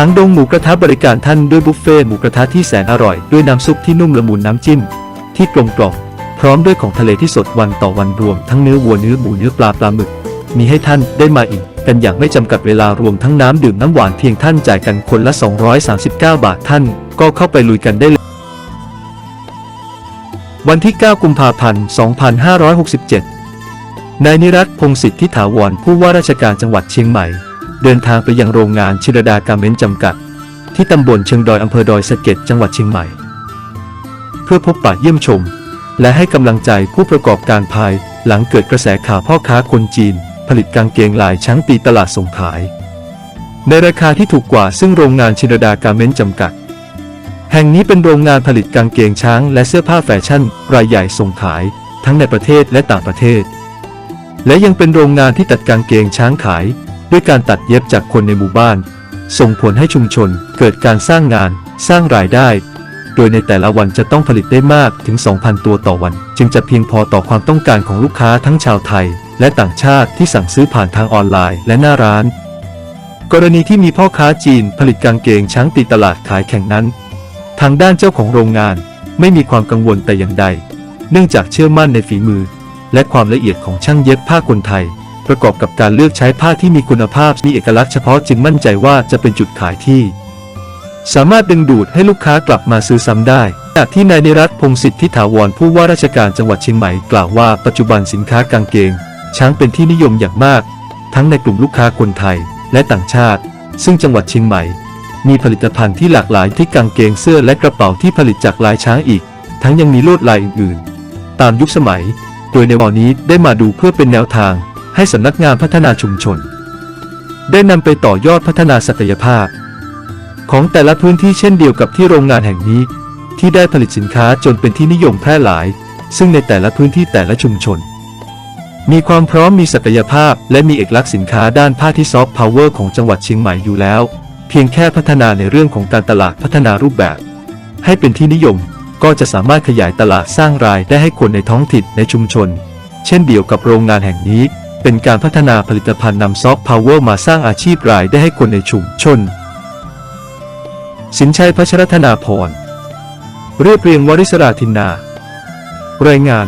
างดงหมูกระทะบริการท่านด้วยบุฟเฟ่หมูกระทะที่แสนอร่อย ด้วยน้ำซุปที่นุ่มละมุนน้ำจิ้ม ที่กลมกล่อมพร้อมด้วยของทะเลที่สดวันต่อวันรวม ทั้งเนื้อวัวเนื้อหมูเนื้อปลาปลาหมึก มีให้ท่านได้มาอิ่มกันอย่างไม่จำกัดเวลารวมทั้งน้ำดื่มน้ำหวานเพียงท่านจ่ายกันคนละ 239 บาทท่าน ก็เข้าไปลุยกันได้เลย วันที่ 9 กุมภาพันธ์ 2567 นายนิรัตพงศิษฐิถาวรผู้ว่าราชการจังหวัดเชียงใหม่ เดินทางไปยังโรงงานชิรดาการเมนจำกัด ที่ตำบลเชียงดอยอำเภอดอยสะเก็ดจังหวัดเชียงใหม่ เพื่อพบปะเยี่ยมชม และให้กำลังใจผู้ประกอบการภายหลังเกิดกระแสข่าวพ่อค้าคนจีน ผลิตกางเกงลายช้างตีตลาดส่งขาย ในราคาที่ถูกกว่าซึ่งโรงงานชิรดาการเมนจำกัด แห่งนี้เป็นโรงงานผลิตกางเกงช้างและเสื้อผ้าแฟชั่น รายใหญ่ส่งขาย ทั้งในประเทศและต่างประเทศ และยังเป็นโรงงานที่ตัดกางเกงช้างขาย ด้วยการตัดเย็บจากคนในหมู่บ้าน ส่งผลให้ชุมชนเกิดการสร้างงาน สร้างรายได้ โดยในแต่ละวันจะต้องผลิตได้มากถึง 2,000 ตัวต่อวัน จึงจะเพียงพอต่อความต้องการของลูกค้าทั้งชาวไทย และต่างชาติที่สั่งซื้อผ่านทางออนไลน์และหน้าร้าน กรณีที่มีพ่อค้าจีนผลิตกางเกงช้างตีตลาดขายแข่งนั้น ทางด้านเจ้าของโรงงานไม่มีความกังวลแต่อย่างใด เนื่องจากเชื่อมั่นในฝีมือ และความละเอียดของช่างเย็บผ้าคนไทย ประกอบกับการเลือกใช้ผ้าที่มีคุณภาพมีเอกลักษณ์เฉพาะจึงมั่นใจว่าจะเป็นจุดขายที่ สามารถดึงดูดให้ลูกค้ากลับมาซื้อซ้ำได้จากที่นายนิรัตพงศิษฐ์ทิถาวรผู้ว่าราชการจังหวัดเชียงใหม่กล่าวว่าปัจจุบันสินค้ากางเกง ช้างเป็นที่นิยมอย่างมาก ทั้งในกลุ่มลูกค้าคนไทยและต่างชาติ ซึ่งจังหวัดเชียงใหม่ มีผลิตภัณฑ์ที่หลากหลายที่กางเกงเสื้อและกระเป๋าที่ผลิตจากลายช้างอีก ทั้งยังมีลวดลายอื่นๆ ตามยุคสมัย โดยในวันนี้ได้มาดูเพื่อเป็นแนวทาง ให้สำนักงานพัฒนาชุมชน ได้นำไปต่อยอดพัฒนาศักยภาพ ของแต่ละพื้นที่เช่นเดียวกับที่โรงงานแห่งนี้ ที่ได้ผลิตสินค้าจนเป็นที่นิยมแพร่หลาย ซึ่งในแต่ละพื้นที่แต่ละชุมชน มีความพร้อมมีศักยภาพ และมีเอกลักษณ์สินค้าด้านผ้าที่ซอฟต์พาวเวอร์ของจังหวัดเชียงใหม่อยู่แล้ว เพียงแค่พัฒนาในเรื่องของการตลาดพัฒนารูปแบบ ให้เป็นที่นิยมก็จะสามารถขยายตลาดสร้างรายได้ให้คนในท้องถิ่นในชุมชน เช่นเดียวกับโรงงานแห่งนี้ เป็นการพัฒนาผลิตภัณฑ์นำซอฟต์พาวเวอร์มาสร้างอาชีพรายได้ให้คนในชุมชน สินชัยพัชรธนาพร เรียบเรียงวริศราธินนารายงาน